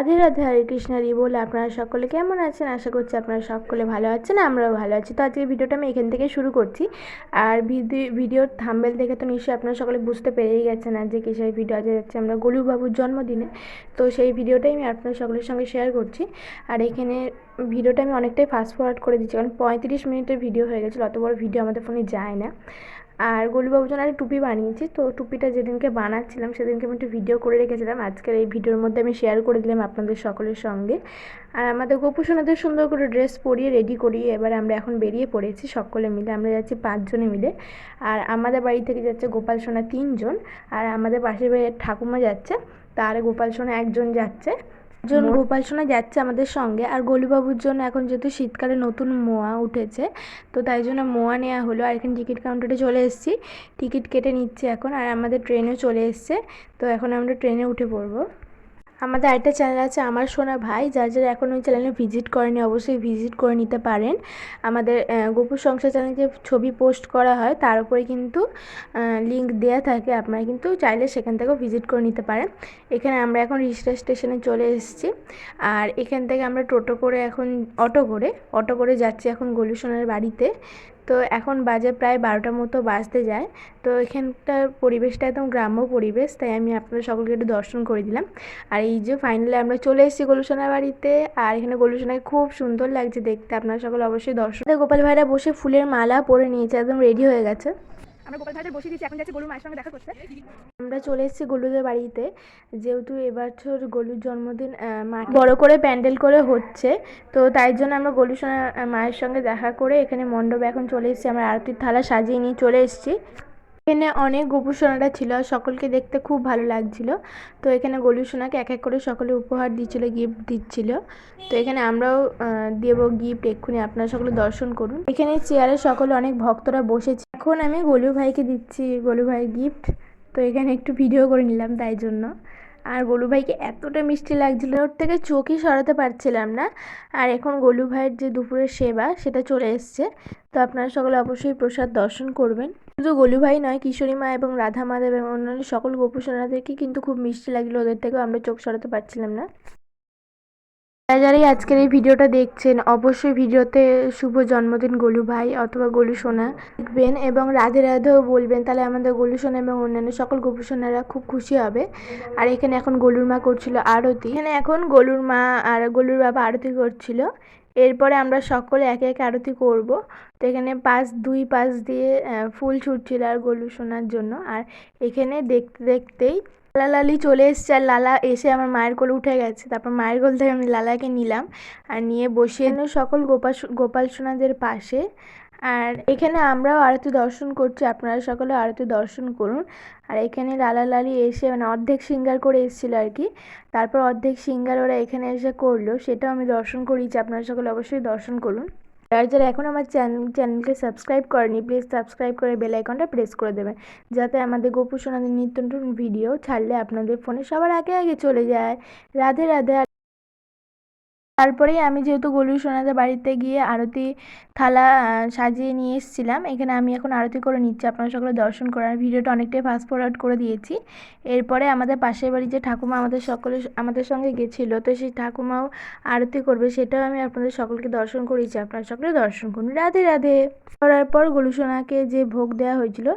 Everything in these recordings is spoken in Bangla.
রাধে রাধে হরে কৃষ্ণারি বলে। আপনারা সকলে কেমন আছেন? আশা করছি আপনারা সকলে ভালো আছেন, আমরাও ভালো আছি। তো আজকে ভিডিওটা আমি এখান থেকে শুরু করছি। আর ভিডিও ভিডিওর থাম্বেল দেখে তো নিশ্চয়ই আপনারা সকলে বুঝতে পেরেই গেছেন আর যে কিসের ভিডিও আজ যাচ্ছে আমরা গোলুবাবুর জন্মদিনে। তো সেই ভিডিওটাই আমি আপনার সকলের সঙ্গে শেয়ার করছি। আর এখানে ভিডিওটা আমি অনেকটাই ফাস্ট ফরওয়ার্ড করে দিচ্ছি, কারণ পঁয়ত্রিশ মিনিটের ভিডিও হয়ে গেছিল, অত বড় ভিডিও আমাদের ফোনে যায় না। আর গোলুবাবুর জন্য একটা টুপি বানিয়েছি। তো টুপিটা যেদিনকে বানাচ্ছিলাম, সেদিনকে আমি একটু ভিডিও করে রেখেছিলাম। আজকের এই ভিডিওর মধ্যে আমি শেয়ার করে দিলাম আপনাদের সকলের সঙ্গে। আর আমাদের গোপুসোনাদের সুন্দর করে ড্রেস পরিয়ে রেডি করিয়ে এবার আমরা এখন বেরিয়ে পড়েছি সকলে মিলে। আমরা যাচ্ছি পাঁচজনে মিলে। আর আমাদের বাড়ি থেকে যাচ্ছে গোপাল সোনা তিনজন। আর আমাদের পাশের বাড়ির ঠাকুমা যাচ্ছে। তার গোপাল সোনা একজন যাচ্ছে। একজন গোপাল সোনা যাচ্ছে আমাদের সঙ্গে আর গলিবাবুর জন্য এখন যেহেতু শীতকালে নতুন মোয়া উঠেছে তো তাই জন্য মোয়া নেওয়া হলো। আর এখানে টিকিট কাউন্টারে চলে এসেছি টিকিট কেটে নিচ্ছে এখন আর আমাদের ট্রেনও চলে এসছে তো এখন আমরা ট্রেনে উঠে পড়ব। আমাদের আরেকটা চ্যানেল আছে আমার সোনা ভাই, যার যারা এখন ওই চ্যানেলে ভিজিট করেনি, অবশ্যই ভিজিট করে নিতে পারেন। আমাদের গোপুর সংসার চ্যানেলে যে ছবি পোস্ট করা হয়, তার উপরে কিন্তু লিঙ্ক দেওয়া থাকে, আপনারা কিন্তু চাইলে সেখান থেকেও ভিজিট করে নিতে পারেন। এখানে আমরা এখন রিসরা স্টেশনে চলে এসেছি। আর এখান থেকে আমরা টোটো করে এখন, অটো করে অটো করে যাচ্ছি এখন গলুসোনার বাড়িতে। তো এখন বাজে প্রায় বারোটার মতো বাজতে যায়। তো এখানটার পরিবেশটা একদম গ্রাম্য পরিবেশ, তাই আমি আপনাদের সকলকে একটু দর্শন করে দিলাম। আর এই যে ফাইনালি আমরা চলে এসেছি গোলুসোনার বাড়িতে, আর এখানে গোলুসোনায় খুব সুন্দর লাগছে দেখতে, আপনারা সকল অবশ্যই দর্শন গোপাল ভাইরা বসে ফুলের মালা পরে নিয়েছে, একদম রেডি হয়ে গেছে। আমরা গোপাল ভাইদের বসিয়ে দিচ্ছি এখন যাচ্ছে মায়ের সঙ্গে দেখা করতে। আমরা চলে এসেছি গলুদের বাড়িতে। যেহেতু এবছর গলুর জন্মদিন মা বড় করে প্যান্ডেল করে হচ্ছে তো তাই জন্য আমরা গলুর সঙ্গে মায়ের সঙ্গে দেখা করে এখানে মণ্ডপে এখন চলে এসেছি। আমরা আরতির থালা সাজিয়ে নিয়ে চলে এসেছি। এখানে অনেক গোপুসোনারা ছিল আর সকলকে দেখতে খুব ভালো লাগছিল। তো এখানে গলু সোনাকে এক এক করে সকলে উপহার দিচ্ছিল গিফট দিচ্ছিল। তো এখানে আমরাও দেব গিফট এক্ষুনি। আপনারা সকলে দর্শন করুন। এখানে চেয়ারে সকলে অনেক ভক্তরা বসেছে। এখন আমি গলু ভাইকে দিচ্ছি, গলু ভাই গিফট তো এখানে একটু ভিডিও করে নিলাম তাই জন্য। আর গোলু ভাইকে এতটা মিষ্টি লাগছিল ওর থেকে চোখই সরাতে পারছিলাম না। আর এখন গোলু ভাইয়ের যে দুপুরের সেবা, সেটা চলে এসছে। তো আপনারা সকলে অবশ্যই প্রসাদ দর্শন করবেন। শুধু গোলু ভাই নয়, কিশোরী মা এবং রাধা মাদেব এবং অন্যান্য সকল গোপুসোনাদেরকে কিন্তু খুব মিষ্টি লাগল। ওদের থেকেও আমরা চোখ সরাতে পারছিলাম না। যারা যারাই আজকের এই ভিডিওটা দেখছেন, অবশ্যই ভিডিওতে শুভ জন্মদিন গোলু ভাই অথবা গোলু সোনা দেখবেন এবং রাধে রাধেও বলবেন, তাহলে আমাদের গোলু সোনা এবং অন্যান্য সকল গোপু সোনারা খুব খুশি হবে। আর এখানে এখন গোলুর মা করছিল আরতি। এখানে এখন গোলুর মা আর গোলুর বাবা আরতি করছিল। এরপরে আমরা সকলে একে একে আরতি করব। তো এখানে পাশ দুই পাশ দিয়ে ফুল ছুটছিল আর গোলু সোনার জন্য। আর এখানে দেখতে দেখতেই লালা লালি চলে এসছে আর লালা এসে আমার মায়ের কোলে উঠে গেছে। তারপর মায়ের কোল থেকে আমি লালাকে নিলাম আর নিয়ে বসিয়ে সকল গোপাল গোপাল সোনাদের পাশে। আর এখানে আমরাও আরতি দর্শন করছি, আপনারা সকলে আরতি দর্শন করুন। আর এখানে লালা লালি এসে মানে অর্ধেক সিঙ্গার করে এসেছিল আর কি। তারপর অর্ধেক সিঙ্গার ওরা এখানে এসে করল, সেটাও আমি দর্শন করিয়েছি, আপনারা সকলে অবশ্যই দর্শন করুন। যারা যারা এখন আমার চ্যানেল চ্যানেলকে সাবস্ক্রাইব করেনি, প্লিজ সাবস্ক্রাইব করে বেল আইকনটা প্রেস করে দেবেন। যাতে আমাদের গোপু সোনাদের নিত্য নতুন ভিডিও ছাড়লে আপনাদের ফোনে সবার আগে আগে চলে যায়। রাধে রাধে তারপরেই আমি যেহেতু গলু সোনাদের বাড়িতে গিয়ে আরতি, থালা সাজিয়ে নিয়ে এসেছিলাম, এখানে আমি এখন আরতি করে নিচ্ছি। আপনারা সকলে দর্শন করার ভিডিওটা অনেকটাই ফাস্ট ফরওয়ার্ড করে দিয়েছি। এরপরে আমাদের পাশের বাড়ি যে ঠাকুমা আমাদের সকলে, আমাদের সঙ্গে গেছিল, তো সেই ঠাকুমাও আরতি করবে, সেটাও আমি আপনাদের সকলকে দর্শন করিয়েছি। আপনারা সকলে দর্শন করুন। রাধে রাধে। করার পর গলুসোনাকে যে ভোগ দেওয়া হয়েছিল,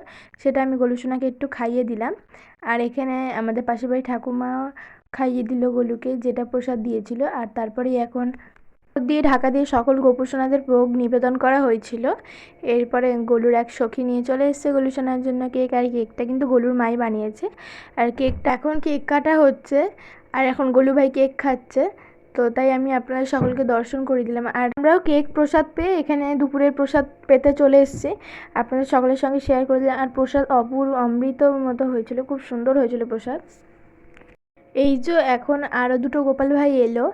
সেটা আমি গলুসোনাকে একটু খাইয়ে দিলাম। আর এখানে আমাদের পাশের বাড়ি ঠাকুমা খাইয়ে দিল গোলুকে, যেটা প্রসাদ দিয়েছিল। আর তারপরেই এখন দিয়ে ঢাকা দিয়ে সকল গোপুসোনাদের ভোগ নিবেদন করা হয়েছিল। এরপরে গলুর এক সখী নিয়ে চলে এসছে গলুসোনার জন্য কেক। আর কেকটা কিন্তু গলুর মাই বানিয়েছে। আর কেকটা এখন কেক কাটা হচ্ছে। আর এখন গলু ভাই কেক খাচ্ছে। তো তাই আমি আপনাদের সকলকে দর্শন করে দিলাম। আর আমরাও কেক প্রসাদ পেয়ে এখানে দুপুরের প্রসাদ পেতে চলে এসেছি। আপনাদের সকলের সঙ্গে শেয়ার করে দিলাম। আর প্রসাদ অপূর্ব অমৃত মতো হয়েছিল। খুব সুন্দর হয়েছিল প্রসাদ। এই যে এখন আরও দুটো গোপাল ভাই এলো।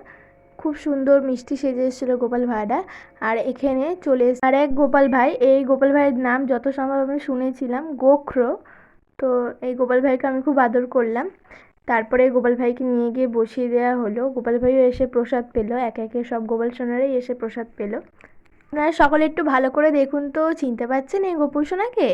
খুব সুন্দর মিষ্টি সেজে এসেছিল গোপাল ভাইরা আর এখানে চলে এসে আর এক গোপাল ভাই, এই গোপাল ভাইয়ের নাম যত সম্ভব আমি শুনেছিলাম, গোখ্র। তো এই গোপাল ভাইকে আমি খুব আদর করলাম। তারপরে গোপাল ভাইকে নিয়ে গিয়ে বসিয়ে দেওয়া হলো। গোপাল ভাইও এসে প্রসাদ পেল, একে একে সব গোপাল সোনারাই এসে প্রসাদ পেল। আপনারা সকলে একটু ভালো করে দেখুন তো, চিনতে পারছেন এই গোপু সোনাকে?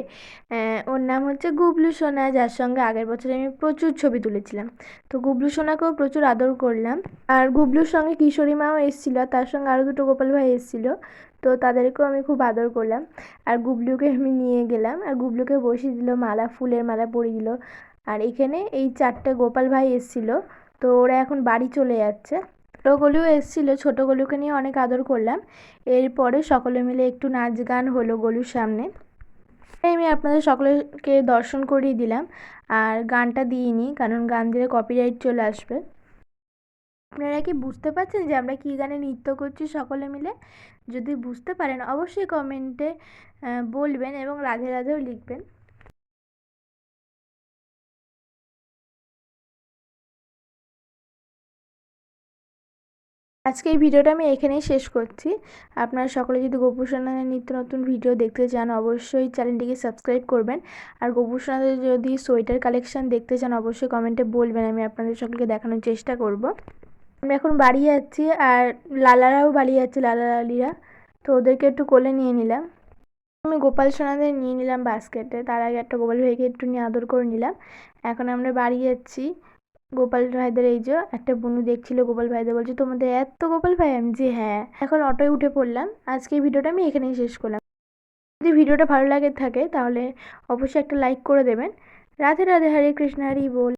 ওর নাম হচ্ছে গুবলু সোনা, যার সঙ্গে আগের বছর আমি প্রচুর ছবি তুলেছিলাম। তো গুবলু সোনাকেও প্রচুর আদর করলাম। আর গুবলুর সঙ্গে কিশোরী মাও এসেছিল, তার সঙ্গে আরও দুটো গোপাল ভাই এসেছিল, তো তাদেরকেও আমি খুব আদর করলাম। আর গুবলুকে আমি নিয়ে গেলাম, আর গুবলুকে বসিয়ে দিল মালা, ফুলের মালা পরিয়ে দিল। আর এখানে এই চারটে গোপাল ভাই এসেছিল, তো ওরা এখন বাড়ি চলে যাচ্ছে। ছোটো গলুও এসেছিল ছোটো গলুকে নিয়ে অনেক আদর করলাম। এরপরে সকলে মিলে একটু নাচ গান হলো গলুর সামনে। আমি আপনাদের সকলকে দর্শন করিয়ে দিলাম, আর গানটা দিইনি, কারণ গান দিলে কপিরাইট চলে আসবে। আপনারা কি বুঝতে পারছেন যে আমরা কী গানে নৃত্য করছি সকলে মিলে? যদি বুঝতে পারেন, অবশ্যই কমেন্টে বলবেন এবং রাধে রাধেও লিখবেন। আজকে এই ভিডিওটা আমি এখানেই শেষ করছি। আপনারা সকলে যদি গোপুসোনাদের নিত্য নতুন ভিডিও দেখতে চান, অবশ্যই চ্যানেলটিকে সাবস্ক্রাইব করবেন। আর গোপুসোনাদের যদি সোয়েটার কালেকশন দেখতে চান, অবশ্যই কমেন্টে বলবেন, আমি আপনাদের সকলকে দেখানোর চেষ্টা করব। আমরা এখন বাড়ি যাচ্ছি আর লালারাও বাড়ি যাচ্ছে লালা লালিরা তো ওদেরকে একটু কোলে নিয়ে নিলাম। আমি গোপাল সোনাদের নিয়ে নিলাম বাস্কেটে। তার আগে একটা গোপাল ভাইকে একটু নিয়ে আদর করে নিলাম। এখন আমরা বাড়ি যাচ্ছি। গোপাল ভাইদের এই যে একটা বনু দেখছিল, গোপাল ভাইদের বলছে, তোমাদের এত গোপাল ভাই আমি যে হ্যাঁ। এখন অটোয় উঠে পড়লাম। আজকে এই ভিডিওটা আমি এখানেই শেষ করলাম। যদি ভিডিওটা ভালো লাগে থাকে, তাহলে অবশ্যই একটা লাইক করে দেবেন। রাধে রাধে, হরে কৃষ্ণ, হরি বল।